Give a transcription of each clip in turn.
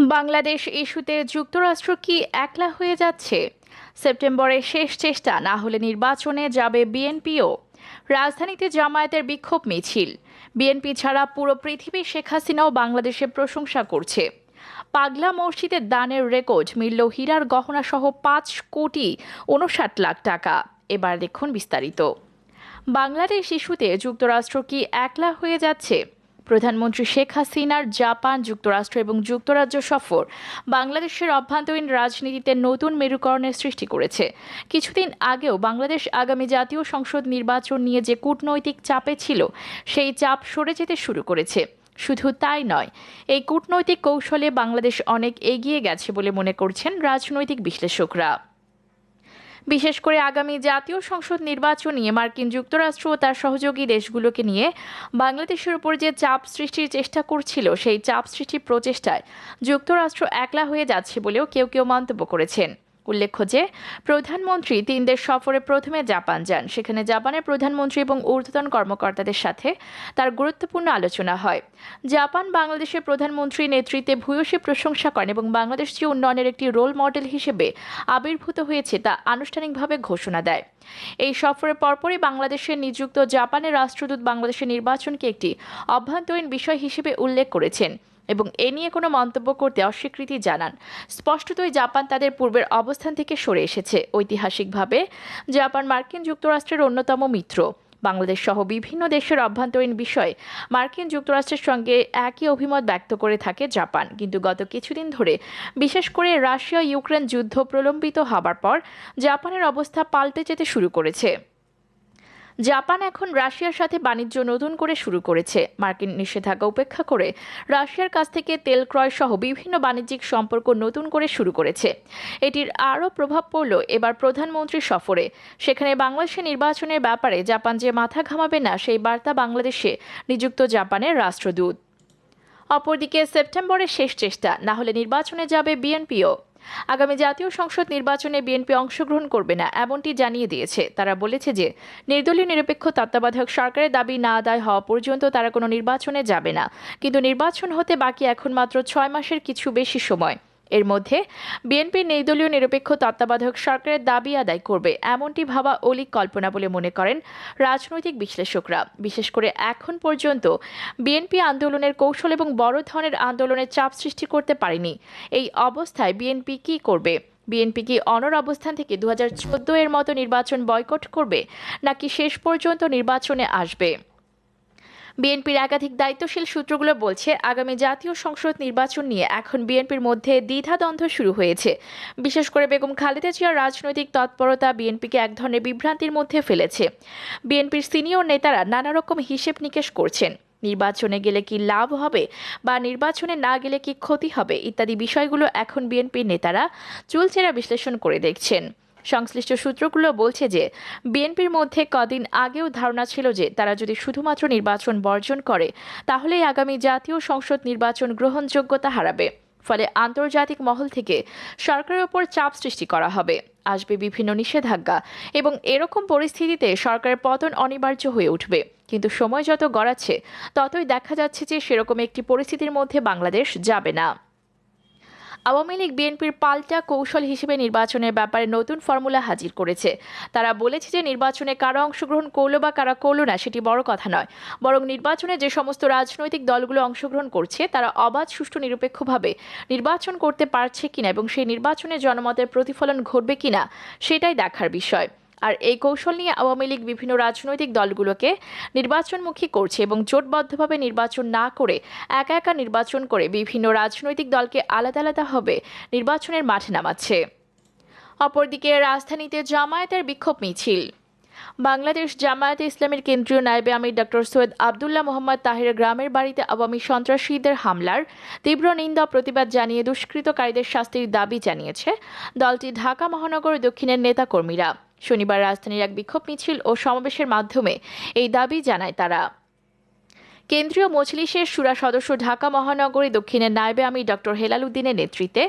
বাংলাদেশ ইস্যুতে যুক্তরাষ্ট্র কি একলা হয়ে যাচ্ছে? সেপ্টেম্বরের শেষ চেষ্টা না হলে নির্বাচনে যাবে বিএনপিও। রাজধানীতে জামায়াতের বিক্ষোভ মিছিল। বিএনপি ছাড়া পুরো পৃথিবী শেখ হাসিনাও বাংলাদেশের প্রশংসা করছে। পাগলা মসজিদের দানের রেকর্ড মিলল হীরার গহনা সহ পাঁচ কোটি উনষাট লাখ টাকা। এবার দেখুন বিস্তারিত। বাংলাদেশ ইস্যুতে যুক্তরাষ্ট্র কি একলা হয়ে যাচ্ছে? প্রধানমন্ত্রী শেখ হাসিনার জাপান, যুক্তরাষ্ট্র এবং যুক্তরাজ্য সফর বাংলাদেশের অভ্যন্তরীণ রাজনীতিতে নতুন মেরুকরণের সৃষ্টি করেছে। কিছুদিন আগেও বাংলাদেশ আগামী জাতীয় সংসদ নির্বাচন নিয়ে যে কূটনৈতিক চাপে ছিল, সেই চাপ সরে যেতে শুরু করেছে। শুধু তাই নয়, এই কূটনৈতিক কৌশলে বাংলাদেশ অনেক এগিয়ে গেছে বলে মনে করছেন রাজনৈতিক বিশ্লেষকরা। বিশেষ করে আগামী জাতীয় সংসদ নির্বাচন নিয়ে মার্কিন যুক্তরাষ্ট্র ও তার সহযোগী দেশগুলোকে নিয়ে বাংলাদেশের উপর যে চাপ সৃষ্টির চেষ্টা করছিল, সেই চাপ সৃষ্টির প্রচেষ্টায় যুক্তরাষ্ট্র একলা হয়ে যাচ্ছে বলেও কেউ কেউ মন্তব্য করেছেন। উল্লেখ্য যে, প্রধানমন্ত্রী তিন দেশ সফরে প্রথমে জাপান যান। সেখানে জাপানের প্রধানমন্ত্রী এবং ঊর্ধ্বতন কর্মকর্তাদের সাথে তার গুরুত্বপূর্ণ আলোচনা হয়। জাপান বাংলাদেশের প্রধানমন্ত্রী নেতৃত্বে ভূয়সী প্রশংসা করেন এবং বাংলাদেশ যে উন্নয়নের একটি রোল মডেল হিসেবে আবির্ভূত হয়েছে তা আনুষ্ঠানিকভাবে ঘোষণা দেয়। এই সফরের পরপরই বাংলাদেশে নিযুক্ত জাপানের রাষ্ট্রদূত বাংলাদেশের নির্বাচনকে একটি অভ্যন্তরীণ বিষয় হিসেবে উল্লেখ করেছেন। এবং এ নিয়ে কোনো মন্তব্য করতে অস্বীকৃতি জানান। স্পষ্টতই জাপান তাদের পূর্বের অবস্থান থেকে সরে এসেছে। ঐতিহাসিকভাবে, জাপান মার্কিন যুক্তরাষ্ট্রের অন্যতম মিত্র। বাংলাদেশ সহ বিভিন্ন দেশের অভ্যন্তরীণ বিষয়ে মার্কিন যুক্তরাষ্ট্রের সঙ্গে একই অভিমত ব্যক্ত করে থাকে জাপান। কিন্তু গত কিছুদিন ধরে, বিশেষ করে রাশিয়া ইউক্রেন যুদ্ধ প্রলম্বিত হবার পর, জাপানের অবস্থা পাল্টে যেতে শুরু করেছে। জাপান এখন রাশিয়ার সাথে বাণিজ্য নতুন করে শুরু করেছে। মার্কিন নিষেধাজ্ঞা উপেক্ষা করে রাশিয়ার কাছ থেকে তেল ক্রয় সহ বিভিন্ন বাণিজ্যিক সম্পর্ক নতুন করে শুরু করেছে। এটির আরও প্রভাব পড়ল এবার প্রধানমন্ত্রী সফরে। সেখানে বাংলাদেশে নির্বাচনের ব্যাপারে জাপান যে মাথা ঘামাবে না, সেই বার্তা বাংলাদেশে নিযুক্ত জাপানের রাষ্ট্রদূত। অপরদিকে সেপ্টেম্বরের শেষ চেষ্টা, না হলে নির্বাচনে যাবে বিএনপিও। আগামী জাতীয় সংসদ নির্বাচনে বিএনপি অংশগ্রহণ করবে না, এমনটি জানিয়ে দিয়েছে। তারা বলেছে যে, নির্দলীয় নিরপেক্ষ তত্ত্বাবধায়ক সরকারের দাবি না আদায় হওয়া পর্যন্ত তারা কোনো নির্বাচনে যাবে না। কিন্তু নির্বাচন হতে বাকি এখন মাত্র ছয় মাসের কিছু বেশি সময়। এর মধ্যে বিএনপি নির্দলীয় নিরপেক্ষ তত্ত্বাবধায়ক সরকারের দাবি আদায় করবে, এমনটি ভাবা অলিক কল্পনা বলে মনে করেন রাজনৈতিক বিশ্লেষকরা। বিশেষ করে এখন পর্যন্ত বিএনপি আন্দোলনের কৌশল এবং বড় ধরনের আন্দোলনের চাপ সৃষ্টি করতে পারেনি। এই অবস্থায় বিএনপি কী করবে? বিএনপি কি অনর অবস্থান থেকে দু হাজার চোদ্দ এর মতো নির্বাচন বয়কট করবে, নাকি শেষ পর্যন্ত নির্বাচনে আসবে? বিএনপির একাধিক দায়িত্বশীল সূত্রগুলো বলছে, আগামী জাতীয় সংসদ নির্বাচন নিয়ে এখন বিএনপির মধ্যে দ্বিধাদ্বন্দ্ব শুরু হয়েছে। বিশেষ করে বেগম খালেদা জিয়ার রাজনৈতিক তৎপরতা বিএনপিকে এক ধরনের বিভ্রান্তির মধ্যে ফেলেছে। বিএনপির সিনিয়র নেতারা নানা রকম হিসেব নিকেশ করছেন। নির্বাচনে গেলে কি লাভ হবে বা নির্বাচনে না গেলে কি ক্ষতি হবে ইত্যাদি বিষয়গুলো এখন বিএনপির নেতারা চুলচেরা বিশ্লেষণ করে দেখছেন। সংশ্লিষ্ট সূত্রগুলো বলছে যে, বিএনপির মধ্যে কদিন আগেও ধারণা ছিল যে, তারা যদি শুধুমাত্র নির্বাচন বর্জন করে, তাহলেই আগামী জাতীয় সংসদ নির্বাচন গ্রহণযোগ্যতা হারাবে। ফলে আন্তর্জাতিক মহল থেকে সরকারের ওপর চাপ সৃষ্টি করা হবে। আসবে বিভিন্ন নিষেধাজ্ঞা এবং এরকম পরিস্থিতিতে সরকারের পতন অনিবার্য হয়ে উঠবে। কিন্তু সময় যত গড়াচ্ছে, ততই দেখা যাচ্ছে যে, সেরকম একটি পরিস্থিতির মধ্যে বাংলাদেশ যাবে না। আওয়ামী লীগ বিএনপির পাল্টা কৌশল হিসেবে নির্বাচনের ব্যাপারে নতুন ফর্মুলা হাজির করেছে। তারা বলেছে যে নির্বাচনে কারা অংশগ্রহণ করল বা কারা করল না সেটি বড় কথা নয়। বরং নির্বাচনে যে সমস্ত রাজনৈতিক দলগুলো অংশগ্রহণ করছে, তারা অবাধ, সুষ্ঠু, নিরপেক্ষভাবে নির্বাচন করতে পারছে কিনা এবং সেই নির্বাচনে জনমতের প্রতিফলন ঘটবে কিনা, সেটাই দেখার বিষয়। আর এই কৌশল নিয়ে আওয়ামী লীগ বিভিন্ন রাজনৈতিক দলগুলোকে নির্বাচনমুখী করছে এবং জোটবদ্ধভাবে নির্বাচন না করে একা একা নির্বাচন করে বিভিন্ন রাজনৈতিক দলকে আলাদা আলাদাভাবে নির্বাচনের মাঠে নামাচ্ছে। অপরদিকে রাজধানীতে জামায়াতের বিক্ষোভ মিছিল। বাংলাদেশ জামায়াতে ইসলামের কেন্দ্রীয় নায়েবে আমির ডক্টর সৈয়দ আবদুল্লাহ মোহাম্মদ তাহের গ্রামের বাড়িতে আওয়ামী সন্ত্রাসীদের হামলার তীব্র নিন্দা প্রতিবাদ জানিয়ে দুষ্কৃতকারীদের শাস্তির দাবি জানিয়েছে দলটি ঢাকা মহানগর দক্ষিণের নেতাকর্মীরা। শনিবার রাজধানীর এক বিক্ষোভ মিছিল ও সমাবেশের মাধ্যমে এই দাবি জানায় তারা। কেন্দ্রীয় মজলিসের সুরা সদস্য ঢাকা মহানগরী দক্ষিণের নায়েবে আমি ডক্টর হেলাল উদ্দিনের নেতৃত্বে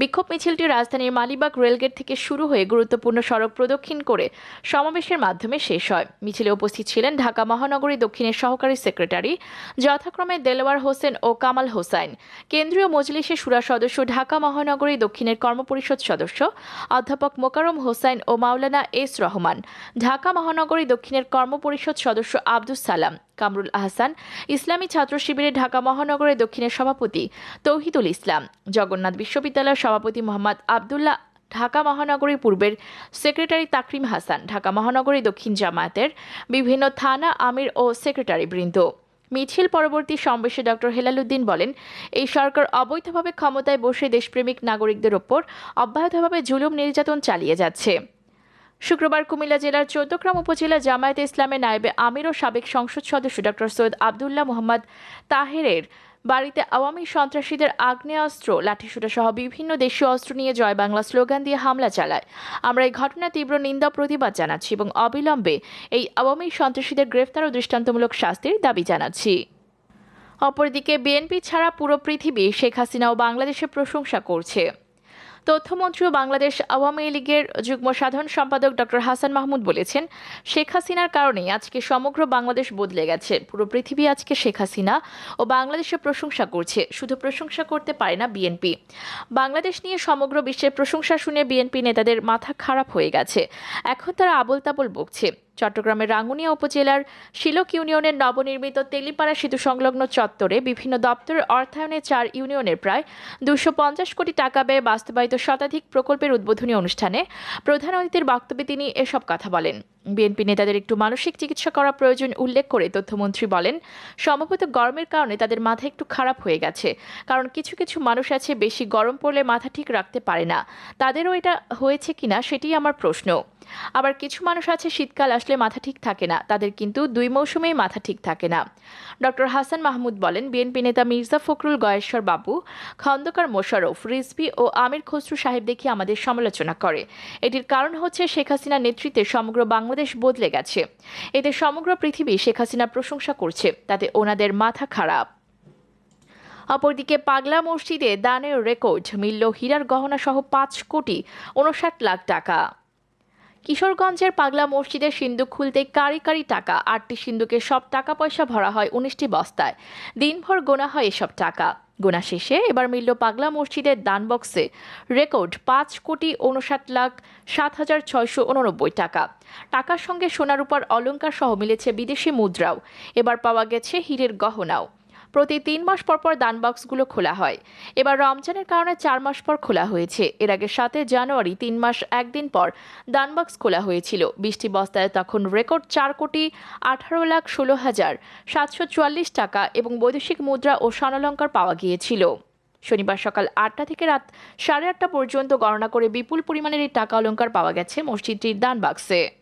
বিক্ষোভ মিছিলটি রাজধানীর মালিবাগ রেলগেট থেকে শুরু হয়ে গুরুত্বপূর্ণ সড়ক প্রদক্ষিণ করে সমাবেশের মাধ্যমে শেষ হয়। মিছিলে উপস্থিত ছিলেন ঢাকা মহানগরী দক্ষিণের সহকারী সেক্রেটারি যথাক্রমে দেলোয়ার হোসেন ও কামাল হোসাইন। কেন্দ্রীয় মজলিসের সুরা সদস্য ঢাকা মহানগরী দক্ষিণের কর্মপরিষদ সদস্য অধ্যাপক মোকারম হোসাইন ও মাওলানা এস রহমান। ঢাকা মহানগরী দক্ষিণের কর্মপরিষদ সদস্য আব্দুস সালাম। কামরুল আহসান, ইসলামী ছাত্র শিবিরে ঢাকা মহানগরের দক্ষিণের সভাপতি তৌহিদুল ইসলাম, জগন্নাথ বিশ্ববিদ্যালয়ের সভাপতি মোহাম্মদ আবদুল্লাহ, ঢাকা মহানগরী পূর্বের সেক্রেটারি তাকরিম হাসান, ঢাকা মহানগরী দক্ষিণ জামায়াতের বিভিন্ন থানা আমির ও সেক্রেটারি বৃন্দ। মিছিল পরবর্তী সমাবেশে ডক্টর হেলালুদ্দিন বলেন, এই সরকার অবৈধভাবে ক্ষমতায় বসে দেশপ্রেমিক নাগরিকদের ওপর অব্যাহতভাবে জুলুম নির্যাতন চালিয়ে যাচ্ছে। শুক্রবার কুমিল্লা জেলার চৌদ্দগ্রাম উপজেলা জামায়াতে ইসলামের নায়েবে আমির ও সাবেক সংসদ সদস্য ডক্টর সৈয়দ আবদুল্লাহ মোহাম্মদ তাহেরের বাড়িতে আওয়ামী সন্ত্রাসীদের আগ্নেয়াস্ত্র, লাঠিসোঁটা সহ বিভিন্ন দেশীয় অস্ত্র নিয়ে জয় বাংলা স্লোগান দিয়ে হামলা চালায়। আমরা এই ঘটনা তীব্র নিন্দা প্রতিবাদ জানাচ্ছি এবং অবিলম্বে এই আওয়ামী সন্ত্রাসীদের গ্রেফতার ও দৃষ্টান্তমূলক শাস্তির দাবি জানাচ্ছি। অপরদিকে, বিএনপি ছাড়া পুরো পৃথিবী শেখ হাসিনা ও বাংলাদেশের প্রশংসা করছে। তথ্যমন্ত্রী ও বাংলাদেশ আওয়ামী লীগের যুগ্ম সাধারণ সম্পাদক ডক্টর হাসান মাহমুদ বলেছেন, শেখ হাসিনার কারণেই আজকে সমগ্র বাংলাদেশ বদলে গেছে। পুরো পৃথিবী আজকে শেখ হাসিনা ও বাংলাদেশের প্রশংসা করছে। শুধু প্রশংসা করতে পারে না বিএনপি। বাংলাদেশ নিয়ে সমগ্র বিশ্বের প্রশংসা শুনে বিএনপি নেতাদের মাথা খারাপ হয়ে গেছে। এখন তারা আবল তাবল বকছে। চট্টগ্রামের রাঙ্গুনিয়া উপজেলার শিলক ইউনিয়নের নবনির্মিত তেলিপাড়া সেতু সংলগ্ন চত্বরে বিভিন্ন দপ্তরের অর্থায়নে চার ইউনিয়নের প্রায় দুশো পঞ্চাশ কোটি টাকা ব্যয়ে বাস্তবায়িত শতাধিক প্রকল্পের উদ্বোধনী অনুষ্ঠানে প্রধান অতিথির বক্তব্যে তিনি এসব কথা বলেন। বিএনপি নেতাদের একটু মানসিক চিকিৎসা করা প্রয়োজন উল্লেখ করে তথ্যমন্ত্রী বলেন, সম্ভবত গরমের কারণে তাদের মাথা একটু খারাপ হয়ে গেছে, কারণ কিছু কিছু মানুষ আছে বেশি গরম পড়লে মাথা ঠিক রাখতে পারে না। তাদেরও এটা হয়েছে কিনা সেটি আমার প্রশ্ন। আবার কিছু মানুষ আছে শীতকাল আসলে মাথা ঠিক থাকে না। তাদের কিন্তু দুই মৌসুমেই মাথা ঠিক থাকে না। ডক্টর হাসান মাহমুদ বলেন, বিএনপি নেতা মির্জা ফখরুল, গয়েশ্বর বাবু, খন্দকার মোশারফ রিজভি ও আমির খসরু সাহেব দেখি আমাদের সমালোচনা করে। এটির কারণ হচ্ছে শেখ হাসিনার নেতৃত্বে সমগ্র বাংলাদেশ বদলে গেছে। এতে সমগ্র পৃথিবী শেখ হাসিনার প্রশংসা করছে। তাতে ওনাদের মাথা খারাপ। অপরদিকে পাগলা মসজিদে দানের রেকর্ড, মিলল হীরার গহনা সহ পাঁচ কোটি উনষাট লাখ টাকা। কিশোরগঞ্জের পাগলা মসজিদের সিন্দুক খুলতে কারি কারি টাকা, আটটি সিন্দুকে সব টাকা পয়সা ভরা হয় উনিশটি বস্তায়। দিনভর গোনা হয় এসব টাকা। গোনা শেষে এবার মিলল পাগলা মসজিদের দান বক্সে। রেকর্ড, পাঁচ কোটি উনষাট লাখ সাত হাজার ছয়শো উননব্বই টাকা। টাকার সঙ্গে সোনার উপর অলঙ্কার সহ মিলেছে বিদেশি মুদ্রাও। এবার পাওয়া গেছে হীরের গহনাও। প্রতি তিন মাস পর পর দান বক্সগুলো খোলা হয়। এবার রমজানের কারণে চার মাস পর খোলা হয়েছে। এর আগে সাতে জানুয়ারি তিন মাস একদিন পর দান বক্স খোলা হয়েছিল। বৃষ্টি বস্তায় তখন রেকর্ড চার কোটি আঠারো লাখ ষোলো হাজার সাতশো চুয়াল্লিশ টাকা এবং বৈদেশিক মুদ্রা ও স্বর্ণালঙ্কার পাওয়া গিয়েছিল। শনিবার সকাল আটটা থেকে রাত সাড়ে আটটা পর্যন্ত গণনা করে বিপুল পরিমাণের এই টাকা অলঙ্কার পাওয়া গেছে মসজিদটির দান বাক্সে।